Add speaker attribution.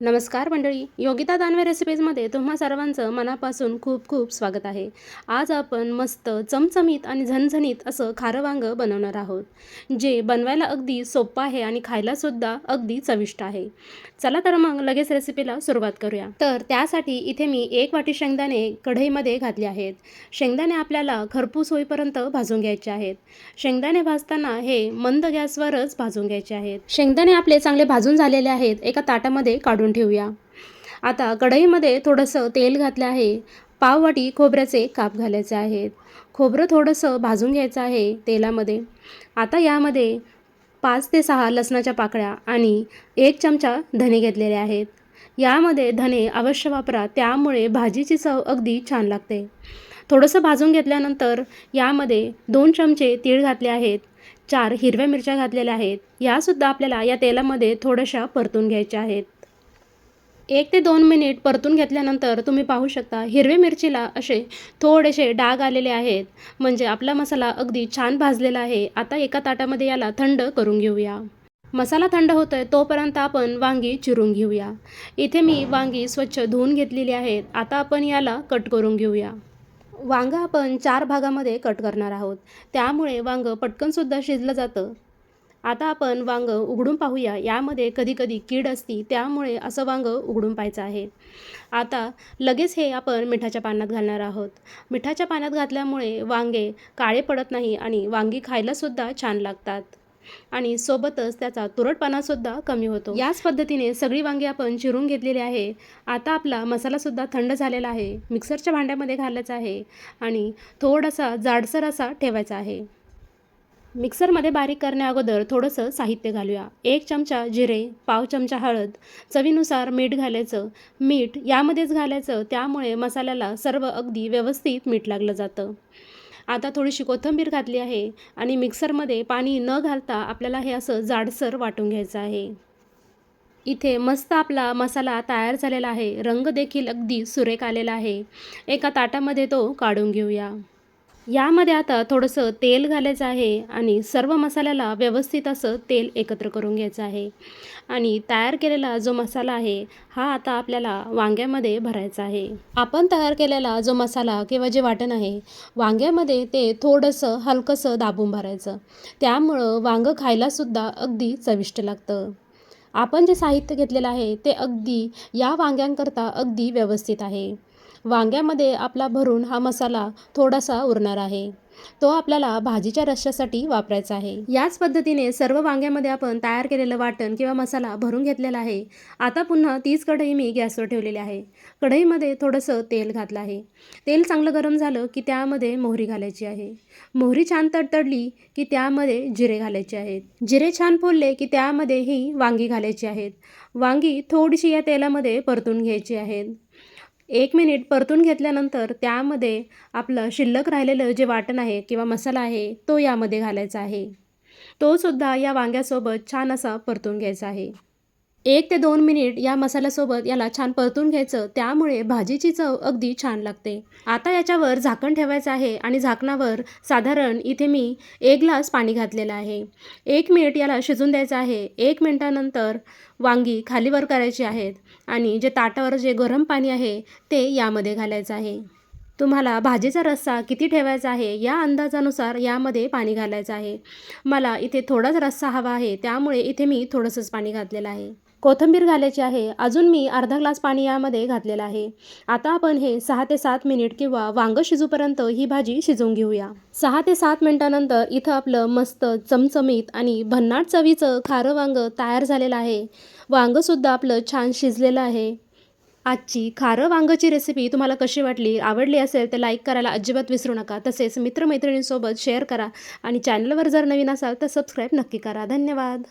Speaker 1: नमस्कार मंडळी योगिता दानवे रेसिपीजमध्ये तुम्हा सर्वांचं मनापासून खूप खूप स्वागत आहे. आज आपण मस्त चमचमीत आणि झणझणीत असं खारं वांगं बनवणार आहोत जे बनवायला अगदी सोपं आहे आणि खायलासुद्धा अगदी चविष्ट आहे. चला तर मग लगेच रेसिपीला सुरुवात करूया. तर त्यासाठी इथे मी एक वाटी शेंगदाणे कढईमध्ये घातले आहेत. शेंगदाणे आपल्याला खरपूस होईपर्यंत भाजून घ्यायचे आहेत. शेंगदाणे भाजताना हे मंद गॅसवरच भाजून घ्यायचे आहेत. शेंगदाणे आपले चांगले भाजून झालेले आहेत एका ताटामध्ये काढून ठेवूया. आता कढईमध्ये थोडंसं तेल घातलं आहे. पाववाटी खोबऱ्याचे काप घालायचे आहेत. खोबरं थोडंसं भाजून घ्यायचं आहे तेलामध्ये. आता यामध्ये पाच ते सहा लसणाच्या पाकळ्या आणि एक चमचा धने घेतलेले आहेत. यामध्ये धने अवश्य वापरा त्यामुळे भाजीची चव अगदी छान लागते. थोडंसं भाजून घेतल्यानंतर यामध्ये दोन चमचे तीळ घातले आहेत चार हिरव्या मिरच्या घातलेल्या आहेत. यासुद्धा आपल्याला या तेलामध्ये थोड्याशा परतून घ्यायच्या आहेत. एक ते दोन मिनिट परतून घेतल्यानंतर तुम्ही पाहू शकता हिरवे मिरचीला असे थोडेसे डाग आलेले आहेत. म्हणजे आपला मसाला अगदी छान भाजलेला आहे. आता एका ताटामध्ये याला थंड करून घेऊया. मसाला थंड होतो आहे तोपर्यंत आपण वांगी चिरून घेऊया. इथे मी वांगी स्वच्छ धुवून घेतलेली आहेत. आता आपण याला कट करून घेऊया. वांगं आपण चार भागामध्ये कट करणार आहोत. त्यामुळे वांगं पटकनसुद्धा शिजलं जातं. आता आपण वांगं उघडून पाहूया. यामध्ये कधी कधी कीड असती त्यामुळे असं वांगं उघडून पाहायचं आहे. आता लगेच हे आपण मिठाच्या पाण्यात घालणार आहोत. मिठाच्या पाण्यात घातल्यामुळे वांगे काळे पडत नाही आणि वांगी खायलासुद्धा छान लागतात. आणि सोबतच त्याचा तुरटपणासुद्धा कमी होतो. याच पद्धतीने सगळी वांगी आपण चिरून घेतलेली आहे. आता आपला मसालासुद्धा थंड झालेला आहे. मिक्सरच्या भांड्यामध्ये घालायचा आहे आणि थोडासा जाडसर असा ठेवायचा आहे. मिक्सरमध्ये बारीक करण्या अगोदर थोडंसं साहित्य घालूया. एक चमचा जिरे पाव चमचा हळद चवीनुसार मीठ घालायचं. मीठ यामध्येच घालायचं त्यामुळे मसाल्याला सर्व अगदी व्यवस्थित मीठ लागलं जातं. आता थोडीशी कोथिंबीर घातली आहे आणि मिक्सरमध्ये पाणी न घालता आपल्याला हे असं जाडसर वाटून घ्यायचं आहे. इथे मस्त आपला मसाला तयार झालेला आहे. रंग देखील अगदी सुरेख आलेला आहे. एका ताटामध्ये तो काढून घेऊया. यामध्ये आता थोडंसं तेल घालायचं आहे आणि सर्व मसाल्याला व्यवस्थित असं तेल एकत्र करून घ्यायचं आहे. आणि तयार केलेला जो मसाला आहे हा आता आपल्याला वांग्यामध्ये भरायचा आहे. आपण तयार केलेला जो मसाला किंवा जे वाटण आहे वांग्यामध्ये ते थोडंसं हलकंसं दाबून भरायचं. त्यामुळं वांगं खायलासुद्धा अगदी चविष्ट लागतं. आपण जे साहित्य घेतलेलं आहे ते अगदी या वांग्यांकरता अगदी व्यवस्थित आहे. वांग्यामध्ये आपला भरून हा मसाला थोडासा उरणार आहे. तो आपल्याला भाजीच्या रश्श्यासाठी वापरायचा आहे. याच पद्धतीने सर्व वांग्यामध्ये आपण तयार केलेलं वाटण किंवा मसाला भरून घेतलेला आहे. आता पुन्हा तीच कढई मी गॅसवर ठेवलेली आहे. कढईमध्ये थोडंसं तेल घातलं आहे. तेल चांगलं गरम झालं की त्यामध्ये मोहरी घालायची आहे. मोहरी छान तडतडली की त्यामध्ये जिरे घालायचे आहेत. जिरे छान फोडले की त्यामध्ये ही वांगी घालायची आहेत. वांगी थोडीशी या तेलामध्ये परतून घ्यायची आहेत. एक मिनिट परतून घेतल्यानंतर त्यामध्ये आपलं शिल्लक राहिलेलं जे वाटण आहे किंवा मसाला आहे तो यामध्ये घालायचा आहे. तोसुद्धा या वांग्यासोबत छान असा परतून घ्यायचा आहे. एक ते दोन मिनिट या मसाल्यासोबत याला छान परतून घ्यायचं त्यामुळे भाजीची चव अगदी छान लागते. आता याच्यावर झाकण ठेवायचं आहे आणि झाकणावर साधारण इथे मी एक ग्लास पाणी घातलेलं आहे. एक मिनिट याला शिजून द्यायचं आहे. एक मिनटानंतर वांगी खालीवर करायची आहेत आणि जे ताटावर जे गरम पाणी आहे ते यामध्ये घालायचं आहे. तुम्हाला भाजीचा रस्सा किती ठेवायचा आहे या अंदाजानुसार यामध्ये पाणी घालायचं आहे. मला इथे थोडाच रस्सा हवा आहे त्यामुळे इथे मी थोडंसंच पाणी घातलेलं आहे. कोथिंबीर घालायची आहे. अजून मी अर्धा ग्लास पाणी यामध्ये घातलेलं आहे. आता आपण हे सहा ते सात मिनिट किंवा वांगं शिजूपर्यंत ही भाजी शिजवून घेऊया. सहा ते सात मिनिटानंतर इथं आपलं मस्त चमचमीत आणि भन्नाट चवीचं खारं वांगं तयार झालेलं आहे. वांगंसुद्धा आपलं छान शिजलेलं आहे. आजची खारं वांगची रेसिपी तुम्हाला कशी वाटली आवडली असेल तर लाईक करायला अजिबात विसरू नका. तसेच मित्रमैत्रिणींसोबत शेअर करा आणि चॅनलवर जर नवीन असाल तर सबस्क्राईब नक्की करा. धन्यवाद.